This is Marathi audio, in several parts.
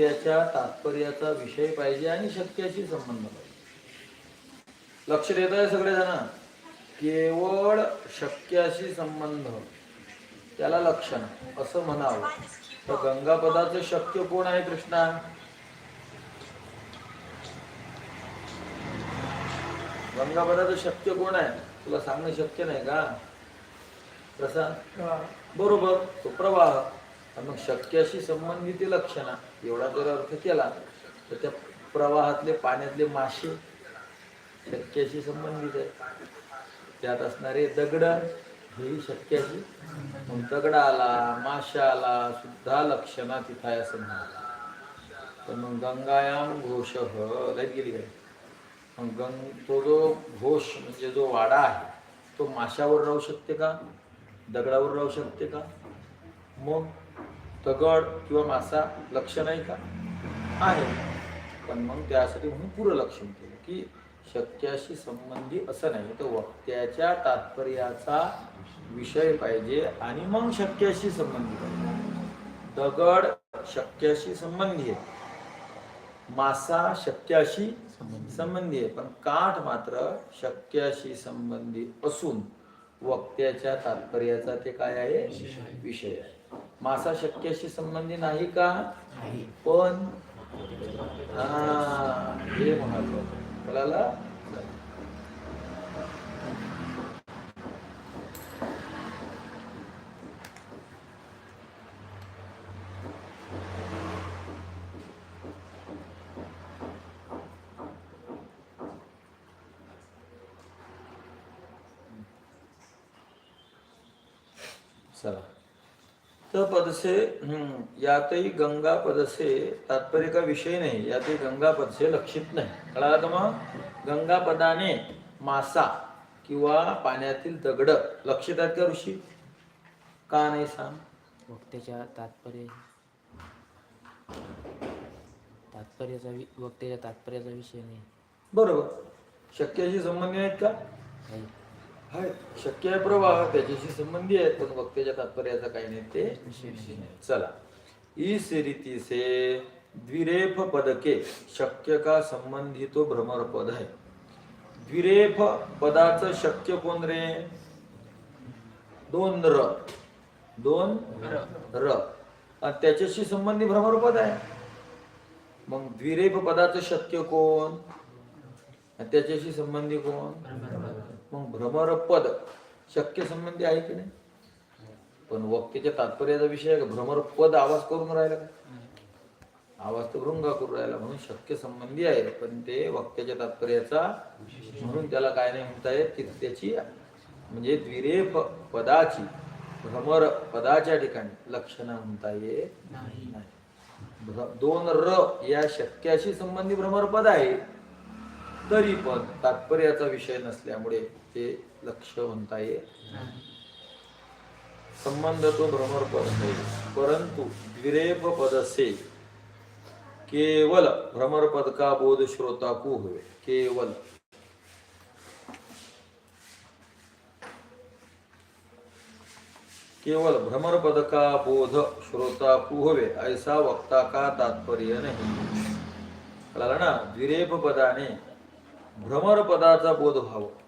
वक्त्याच्या तात्पर्याचा विषय पाहिजे आणि शक्याशी संबंध पाहिजे. लक्ष देत आहे सगळेजण? केवळ शक्याशी संबंध त्याला लक्षण असं म्हणावं. तर गंगापदाचं शक्य कोण आहे कृष्णा? गंगापदाचं शक्य कोण आहे? तुला सांगणं शक्य नाही का? प्रसाद? बरोबर तो प्रवाह. आणि मग शक्याशी संबंधित लक्षणं. एवढा जर अर्थ केला तर त्या प्रवाहातले पाण्यातले मासे शक्याशी संबंधित आहे त्यात असणारे दगड हेही शक्याशी मग दगड आला माशा आला सुद्धा लक्षणा तिथं आहे असं म्हणाला. तर मग गंगायाम घोष लाइट गेली काय मग गंग तो जो घोष म्हणजे जो वाडा आहे तो माशावर राहू शकते का? दगडावर राहू शकते का? मग दगड किंवा मासा लक्ष नाही का? आहे. पण मग त्यासाठी म्हणून पुरं लक्ष केलं की शक्याशी संबंधी असं नाही. तर वक्त्याच्या तात्पर्याचा विषय पाहिजे आणि मग शक्याशी संबंधी पाहिजे. दगड शक्याशी संबंधी आहे. मासा शक्याशी संबंधी आहे. पण काठ मात्र शक्याशी संबंधी असून वक्त्याच्या तात्पर्याचा ते काय आहे? विषय आहे. मासा शक्याशी संबंधी नाही का? पण हा हे महत्वाचं कळालं? चला. तर पदसे यातही गंगा पदसे तात्पर्य का विषय नाही. यातही गंगा पदसे लक्षित नाही. कळालं का मग? गंगा पदाने मासा किंवा पाण्यातील दगड लक्षित आहेत का ऋषी? का नाही सांग? वक्त्याच्या तात्पर्य तात्पर्याचा वक्त्याच्या तात्पर्याचा विषय नाही. बरोबर. शक्याशी संबंधी आहेत का? नाही. आहे शक्य आहे प्रवाह त्याच्याशी संबंधी आहेत पण वक्त्याच्या तात्पर्याचा काही नाही ते विषय नाही. चला. इस रीति से द्विरेफ पदके शक्य का संबंधी तो भ्रमर पद है द्विरेफ पदाचं शक्य कोण रे? दोन र. दोन र. आणि त्याच्याशी संबंधी भ्रमर पद आहे? मग द्विरेफ पदाचं शक्य कोण? आणि त्याच्याशी संबंधी कोण? मग भ्रमर पद शक्य संबंधी आहे की नाही? पण वक्तेच्या तात्पर्याचा विषय आहे का? भ्रमर पद आवाज करून राहिला का? आवाज तर भृंगा करून राहिला म्हणून शक्य संबंधी आहे पण ते वक्त्याच्या तात्पर्याचा म्हणून त्याला काय नाही म्हणता येत की त्याची म्हणजे द्विरेफ पदाची भ्रमर पदाच्या ठिकाणी लक्षणं म्हणता येत नाही. दोन र या शक्याशी संबंधी भ्रमर पद आहे तरी पण तात्पर्याचा विषय नसल्यामुळे ते लक्ष म्हणता येत संबंध तो भ्रमरपद आहे परंतु द्विरेप पद केवल भ्रमरपद का बोध श्रोता को हुए केवल. केवल भ्रमर पद का बोध श्रोता पुहवे ऐसा वक्ता का तात्पर्य नाही. कळालं ना? द्विरेप पदाने भ्रमर पदाचा बोध व्हावं.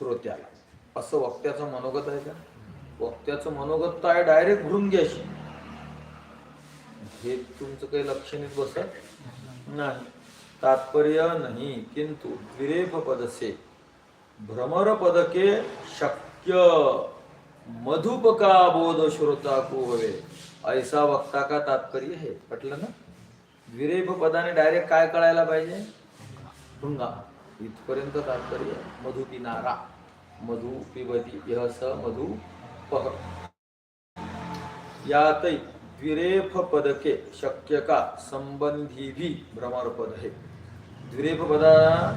श्रोत्याला. असं वक्त्याचं मनोगत आहे का? वक्त्याचं मनोगत तर आहे डायरेक्ट भृंग्याशी हे तुमचं काही लक्षणीत बसत नाही. तात्पर्य नाही किंतु द्विरेफ पदसे भ्रमर पदके शक्य. मधुपका बोध श्रोता को हवे ऐसा वक्ता का तात्पर्य हे? पटलं ना? द्विरेफ पदाने डायरेक्ट काय कळायला पाहिजे? भृंगा. इथपर्यंत तात्पर्य मधु पिनारा मधु पिबती यह स मधु पह. यातही द्विरेफ पदके शक्य का संबंधी भी भ्रमर पद द्विरेफ पदा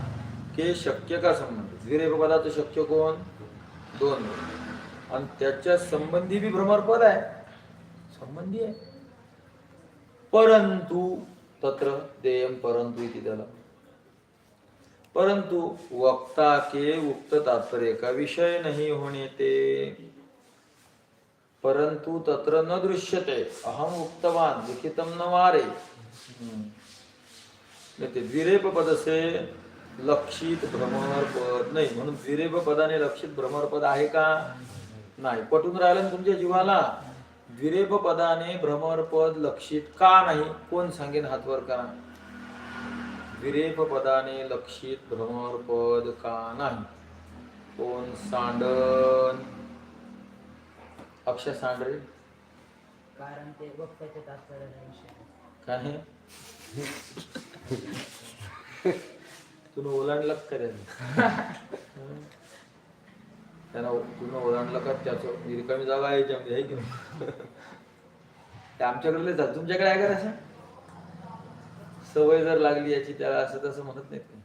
के शक्य का संबंध द्विरेफ पदाचं शक्य कोण? दोन. आणि त्याच्या संबंधी बी भ्रमर पद आहे. संबंधी आहे. परंतु तत्र देयम परंतु इति त्याला. परंतु वक्ता के उक्त तात्पर्य का विषय नहीं होने ते। परंतु तत्र न दृश्यते अहम उक्तवान लिखितम न वारे। ते द्विरेप पद असे लक्षित भ्रमर पद नाही म्हणून द्विरेप पदाने लक्षित भ्रमर पद आहे का? नाही. पटून राहिलं तुमच्या जीवाला? द्विरेप पदाने भ्रमर पद लक्षित का नाही? कोण सांगेन हातवर करा द्विरेप पदाने लक्षित भ्रमर पद का नाही? कोण सांडन? अक्षय सांडरे. कारण ते वक्त्याच्या काय? तुला ओलांडलं का रे? त्यांना तुला ओलांडलं का? त्याचं ही रिकामी जागा आहे की नाही? ते आमच्याकडे. तुमच्याकडे आहे का असं सवय जर लागली याची त्याला असं तसं म्हणत नाहीत का?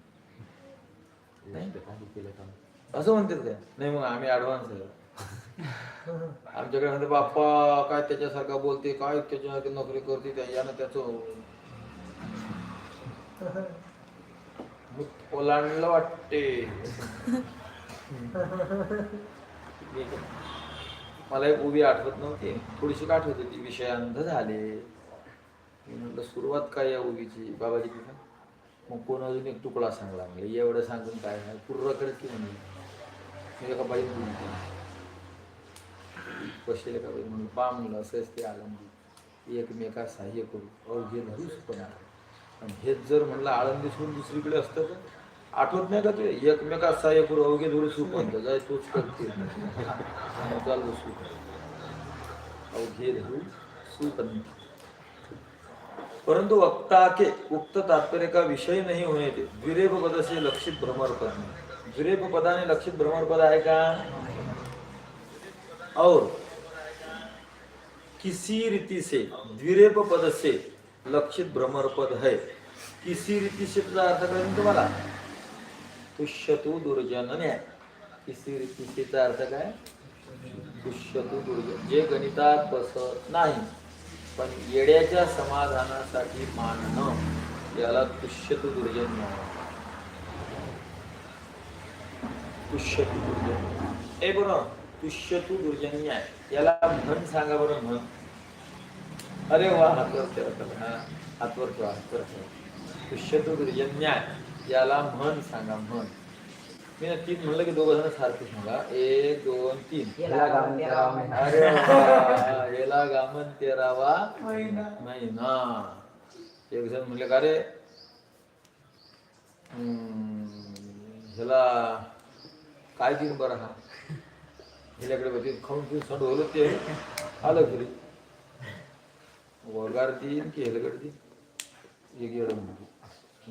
नाही? असं म्हणतात काय? नाही मग आम्ही ऍडव्हान्स आहे. आमच्याकडे म्हणते बाप्पा काय त्याच्यासारखा बोलते काय त्याच्यासारखी नोकरी करते त्या यानं त्याचं ओलांडलं वाटते. मला एक उभी आठवत नव्हती. थोडीशी आठवत होती विषयांत झाले. मी म्हटलं सुरुवात काय या उभीची बाबाजी तिथं मग कोण अजून एक तुकडा सांगला म्हणजे एवढं सांगून काय नाही. पूर्वाकडे की म्हणजे मी एका बाई म्हणून बसलेले का बाई? म्हणून पा म्हणलं असंच ते आळंदी एकमेका सहाय्य करू. अवघे धरूच पण आणि हेच जर म्हणलं आळंदी सोडून दुसरीकडे असतं तर आठवत नाही का ते एकमेका सहाय्य करू अवघे धरू सुपंत जाय तोच करते चालू सुख अवघे धरू सुपंत परंतु वक्ता के उक्त तात्पर्य का विषय नाही होणे दे। द्विरेप पद से लक्षित भ्रमर पद द्विरेप पदाने लक्षित भ्रमर पद आहे का और किसी रीति से द्विरेप पद से लक्षित भ्रमर पद है। किसी रीति से अर्थ करेन तुम्हाला पुष्यतु दुर्जन न्याय किसी रीति से अर्थ काय पुष्यतु दुर्जन। जे गणितात बसत नाही। पण येड्याच्या समाधानासाठी मानणं याला पुष्यतु दुर्जन न्याय दुर्जन. ए बरं पुष्यतु दुर्जन आहे याला म्हण सांगा बरं म्हण. अरे वा हातवर ठेवा त्याला. हा, हातवर ठेवा हातवर ठेवा. पुष्यतु दुर्जन न्याय याला म्हण सांगा म्हण. मी ना तीन म्हणलं की दोघं जण सारखे सांगा एक दोन तीन. अरे याला गामन तेरावा महिना. एक जण म्हणले का रे? हम्म, ह्याला काय दिन बरं हा? ह्याच्याकडे बघते खाऊन पिऊन संडवलं ते. आलं घरी. वगार देईन की हेलगड देईन एक येडं म्हणते.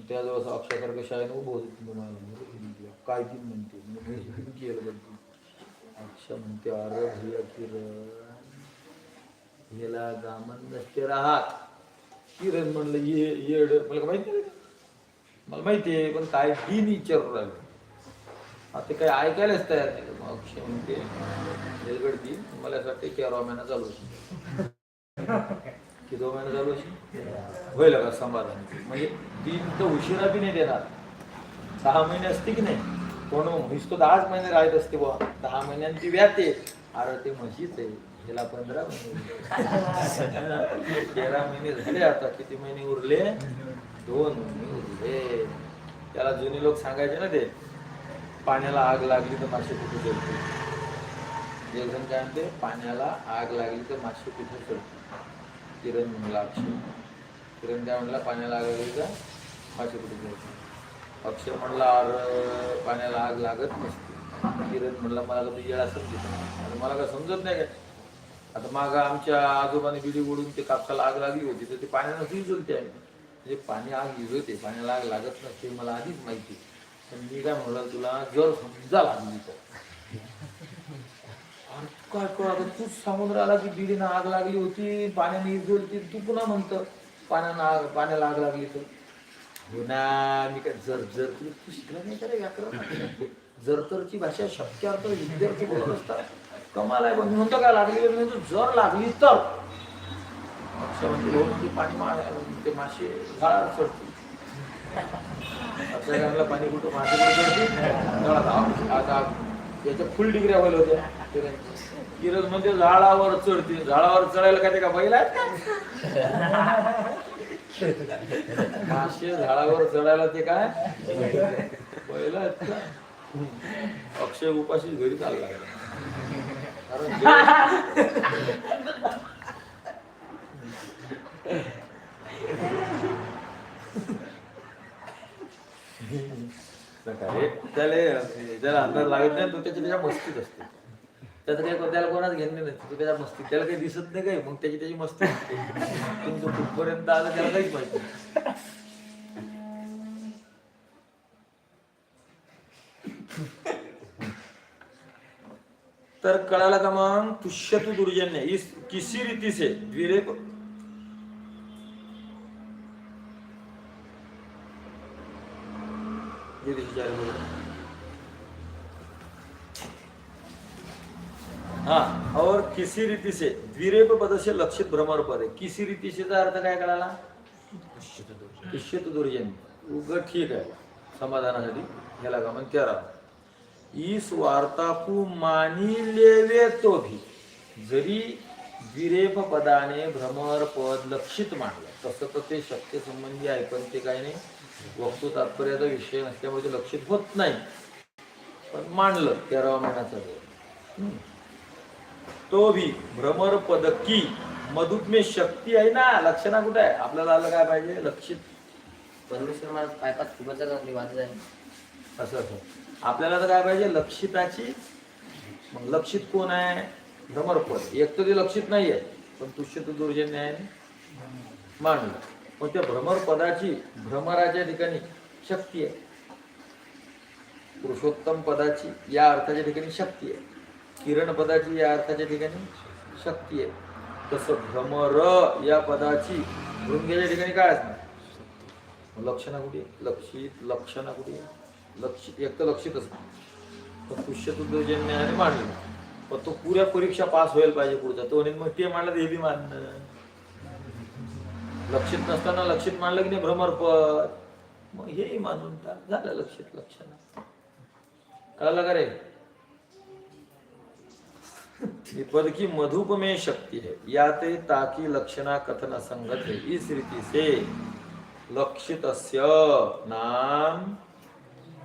त्याजवळ असं अक्षरासारखं शाळेनं उभं होतं तुम्हाला म्हणजे काय ती म्हणते. मग मी अक्षा म्हणते. अरे भैया किरण हेला गामन नसते राहत. किरण म्हणलं ये येड. मला का माहिती नाही मला माहिती आहे पण काय दिन विचारू राहिलं आता काही ऐकायलाच तयार नाही. मग अक्षय म्हणते रेलगड दिन मला असं वाटतं की रॉमॅना महिना चालू की दोन महिना चालू असेल? होईल का समाधान म्हणजे तीन तर उशिरा बी नाही देणार. सहा महिने असते की नाही? कोण म्हैस तो दहाच महिने राहत असते बुवा. दहा महिन्यांची व्याते अरे ते म्हशीच आहे. हिला पंधरा महिने. तेरा महिने झाले आता. किती महिने उरले? दोन महिने उरले. त्याला जुने लोक सांगायचे ना ते पाण्याला आग लागली तर मासे कुठे चढते एक काय म्हणते पाण्याला आग लागली तर मासे कुठे चढते किरण म्हणला अक्षय. किरण काय म्हणला पाण्याला आग लागली तर मासे कुठे जायचं अक्षय म्हणला आर पाण्याला आग लागत नसते. किरण म्हणला मला का तू येळा समजत नाही. मला काय समजत नाही काय? आता माग आमच्या आजोबाने बिडी ओढून ते कापसाला आग लागली होती तर ते पाण्यानं विजलते आम्ही. म्हणजे पाणी आग विजवते पाण्याला आग लागत नसते मला आधीच माहिती पण मी काय म्हणलं तुला जर समजा लागली तर. काय कळ आता तूच समुद्र आला की बिडीनं आग लागली होती पाण्याने विजवली तू पुन्हा म्हणतं पाण्यानं आग पाण्याला आग लागली तर. हो ना मी काय जर जर तू तू शिकला नाही का रे व्याकरण जर तरची भाषा शक्य अर्थ विद्यार्थी बोलत असतात. कमाल आहे पण मी म्हणतो काय लागली मी म्हणतो जर लागली तर. अक्षय म्हणते, हो, पाणी मा ते मासे झाडावर चढतील. आपल्या पाणी कुठं मासे कुठं चढतील आग- आता फुल डिग्र्या व्हायला होत्या किरज किरण म्हणजे झाडावर चढते. झाडावर चढायला काय ते का बैल आहेत का? मासे झाडावर चढायला ते काय? बैल आहेत का? अक्षय उपाशी घरी चालला त्याला अंदाज लागत नाही तो त्याच्या त्याच्या मस्तीत असते. त्याचं काही त्याला कोणाच घेणे नाही. तो त्याला मस्ती त्याला काही दिसत नाही काही. मग त्याची त्याची मस्ती तुमचं कुठपर्यंत आला त्याला काहीच माहिती तर कळाला का मग? तुष्यतु दुर्जन्य. इस किसी रीती से. द्विरे ये देखिए चार बोल रहे हा. हाँ और किसी रीति से द्विरेप पद से लक्षित भ्रमर आहे है किसी रीति से अर्थ काय कळाला? किश्चित दुर्जन. उग ठीक आहे. समाधानासाठी ह्याला का करा. इस वार्ता वार्तापू मानी लेवे तो भी. जरी द्विरेप पदाने भ्रमर पद लक्षित मानलं तसं तर ते शक्य संबंधी आहे पण ते काय नाही. वक्तू तात्पर्याचा विषय नसल्यामुळे ते लक्षित होत नाही. पण मानलं तेरावा महिन्याचा वेळ. तो भी भ्रमर पद की मधुत में शक्ती आहे ना? लक्षणा कुठे आहे? आपल्याला आलं काय पाहिजे? लक्षित. परमेश्वर मला पायपात खूपच आहे असं असं. आपल्याला तर काय पाहिजे? लक्षिताची. मग लक्षित कोण आहे? भ्रमरपद एक तर ते लक्षित नाही आहे पण तुष्य तो दुर्जन्य आहे. मानलं. पण त्या भ्रमरपदाची भ्रमराच्या ठिकाणी शक्ती आहे. पुरुषोत्तम पदाची या अर्थाच्या ठिकाणी शक्ती आहे. किरण पदाची या अर्थाच्या ठिकाणी शक्ती आहे. तसं भ्रमर या पदाची भृंग्याच्या ठिकाणी काय असणार? लक्षणा कुठे? लक्षित लक्षणा कुठे? लक्षित एक तर लक्षित असणार. पण मांडलं पण तो पुऱ्या परीक्षा पास व्हायला पाहिजे पुढचा. तो मग ते मांडलं तर हे बी मानणं. लक्षित नसताना लक्षित मांडलं की नाही भ्रमरपद मग हेही मानून टाक. झालं लक्षित लक्षणा. कळलं का रे? ये की मधुप में शक्ति है। या ते ताकि लक्षणा कथन संगत है। इस रीति से लक्षित नाम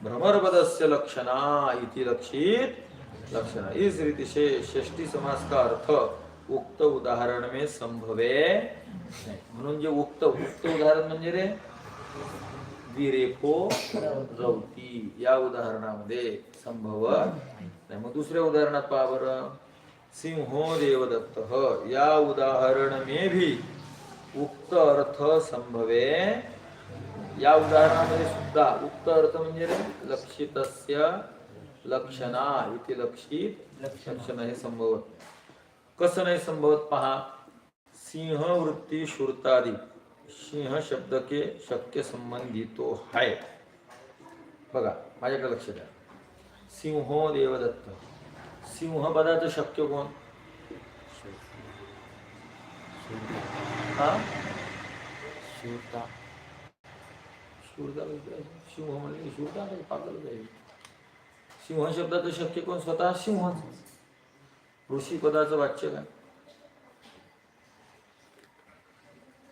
भ्रमरपदस्य लक्षणा इति लक्षित लक्षणा। इस रीति से षष्ठी समास का अर्थ उक्त उदाहरण में संभवे नाही. म्हणून जे उक्त उक्त उदाहरण म्हणजे रे? विरेखो रवती। या उदाहरणामध्ये संभव नाही। मग दुसऱ्या उदाहरणात पहा बरं। सिंहो देवदत्त या उदाहरण में भी उक्त अर्थ संभवे। या उदाहरणामध्ये सुद्धा उक्त अर्थ म्हणजे रे लक्षितस्य लक्षणा इथे लक्षित। लक्षण. हे संभवत. कसं नाही संभवत पहा? सिंह वृत्ती शूरतादि सिंह शब्द के शक्य संबंधी तो है बघा माझ्याकडे लक्ष द्या. सिंहो देवदत्त सिंह पदाचं शक्य कोण? हा? शूरता शूरता म्हणजे सिंह म्हणले की शूरता नाही पागल जाईल सिंह शब्दाचं शक्य कोण? स्वतः सिंहच ऋषी पदाचं वाच्य काय?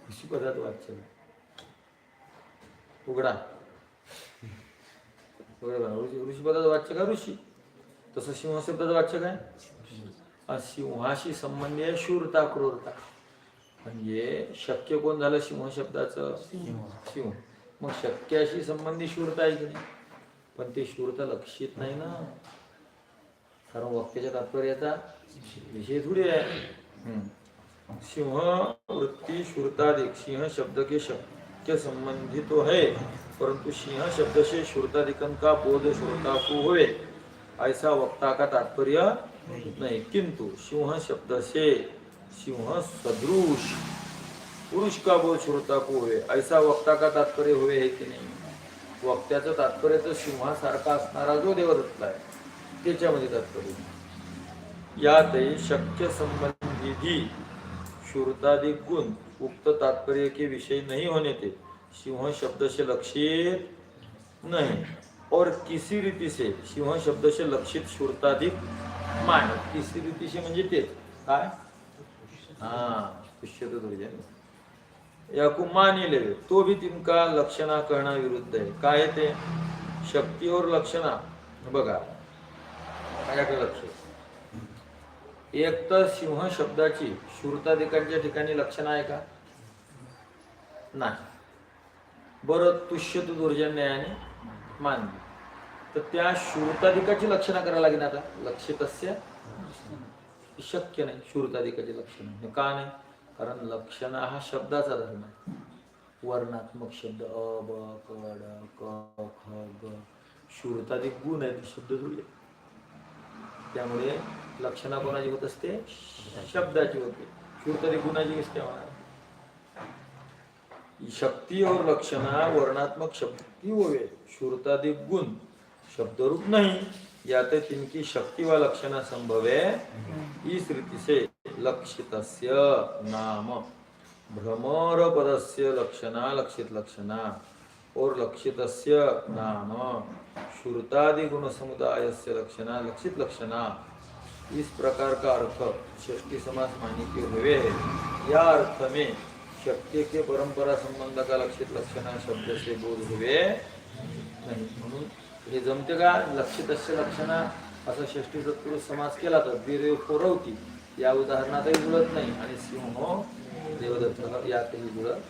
ऋषी पदाचं वाच्य काय? उघडा. उघडा बघा. ऋषी ऋषी पदाचं वाच्य काय? ऋषी. तसं सिंह शब्दाचं वाच्य काय सिंहाशी संबंधी आहे शूरता क्रूरता. म्हणजे शक्य कोण झालं सिंह. शब्दाचं सिंह. मग शक्याशी संबंधी शूरता आहे की नाही? पण ते शूरता लक्षित नाही ना. कारण वक्त्याच्या तात्पर्याचा विषय थोडी आहे. सिंह वृत्ती शूरतादिक सिंह शब्द के शक्य संबंधी तो है परंतु सिंह शब्द से शूरतादिकन का बोध श्रोता को हुए ऐसा वक्ता का तात्पर्य नहीं। किंतु सिंह शब्द से सिंह सदृश। पुरुष का बोध श्रोता को हुए ऐसा वक्ता का तात्पर्य हुए है की नाही? वक्त्याचं तात्पर्य तर सिंहासारखा असणारा जो देवदत्त आहे त्याच्यामध्ये तात्पर्य यातही शक्य संबंधी भी गुण उक्त तात्पर्य के विषय नहीं होने थे सिंह शब्द से लक्षित नहीं. और किसी रीति से सिंह शब्द से लक्षित शूरताधिक मान किसी रीति से म्हणजे तेच. काय? हा याकू मानिले तो भी तिनका लक्षणा करणा विरुद्ध आहे. काय आहे ते? शक्तीवर लक्षणा. बघा माझ्याकडे लक्ष. एक तर सिंह शब्दाची शूरताधिकांच्या ठिकाणी लक्षण आहे का? नाही. बरं तुष्य तू दुर्जन्यायाने मानली तर त्या शूरताधिकाची लक्षणं करायला लागेल आता. लक्षितस्य शक्य नाही शूरताधिकाची लक्षणं. का नाही? कारण लक्षण हा शब्दाचा धर्म आहे. वर्णात्मक शब्द अ ब क ड क ख ग. शूरताधिक गुण आहेत शब्द जुळले. त्यामुळे लक्षणा कोणाची होत असते? शब्दाची होते. शूरताधिक गुणाची असते होणार शक्ती और लक्षणा वर्णात्मक शक्ति होवे. शूरताधिक गुण. शब्दरूप नहीं या तो तिनकी शक्ति व लक्षण संभव है। इस रीति से लक्षित नाम भ्रमर पदस्य लक्षणा लक्षित लक्षणा और लक्षितस्य नाम श्रुतादि गुण समुदायस्य लक्षणा लक्षित लक्षणा। इस प्रकार का अर्थ षष्टी समास मानी के हुए है। या अर्थ में शक्ति के परंपरा संबंध का लक्षित लक्षणा शब्द से बोध हुए नाही। हे जमते का? लक्षित लक्षणा. असा षष्टी सत्पुरुष समास केला तर वीर पोरवती. या उदाहरणातही जुळत नाही. आणि सिंह देवदत्त यातही जुळत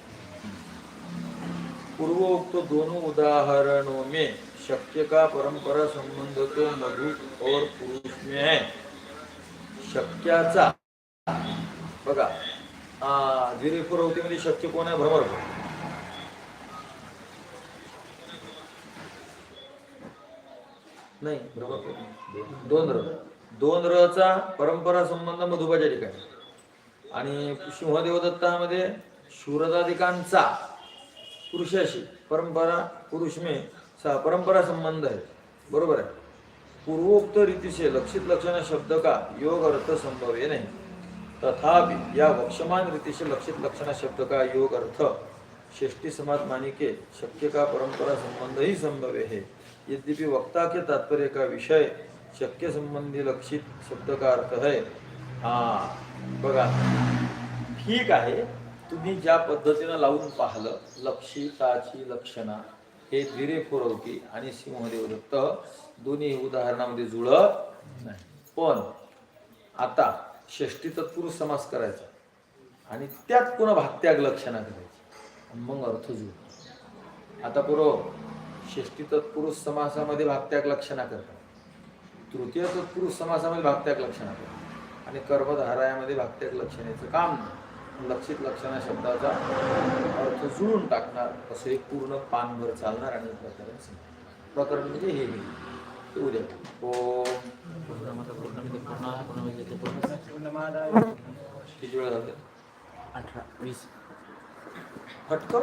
पूर्वोक्त दोनों उदाहरणों में. शक्य का परंपरा संबंध तो मधु और पुरुष में? है शक्याचा. बघा मध्ये म्हणजे शक्य कोण आहे? भ्रमर नाही. भ्रमर दोन र दोन रचा परंपरा संबंध मधुबाच्या ठिकाणी आणि सिंहदेवदत्तामध्ये शूरदाधिकांचा पुरुषाशी परंपरा पुरुष में सा परंपरा संबंध है बरोबर है पूर्वोक्त रीति से लक्षित लक्षण शब्द का योग अर्थ संभव है नहीं. तथापि या वक्षमान रीति से लक्षित लक्षण शब्द का योग अर्थ षष्टी समाज मानी के शक्य का परंपरा संबंध ही संभव है. यद्यपि वक्ता के तात्पर्य का विषय शक्य संबंधी लक्षित शब्द का अर्थ है। हां बघा. ठीक आहे. तुम्ही ज्या पद्धतीनं लावून पाहिलं लक्षिताची लक्षणा हे द्विरे पुरवती आणि सिंहदेव दत्त दोन्ही उदाहरणामध्ये जुळत नाही. पण आता षष्टी तत्पुरुष समास करायचा आणि त्यात पुन्हा भागत्याग लक्षणा करायची. मग अर्थ जुळ आता पुरव षष्टी तत्पुरुष समासामध्ये भागत्याग लक्षणा करतात. तृतीय तत्पुरुष समासामध्ये भागत्याग लक्षणा करतात. आणि कर्मधारायामध्ये भागत्याग लक्षणाचं काम नाही. लक्षित लक्षणा शब्दाचा अर्थ जुळून टाकणार असं एक पूर्ण पानभर चालणार आणि प्रकरण. प्रकरण म्हणजे हे. ते उद्या. किती वेळ झाले? अठरा वीस. फटक?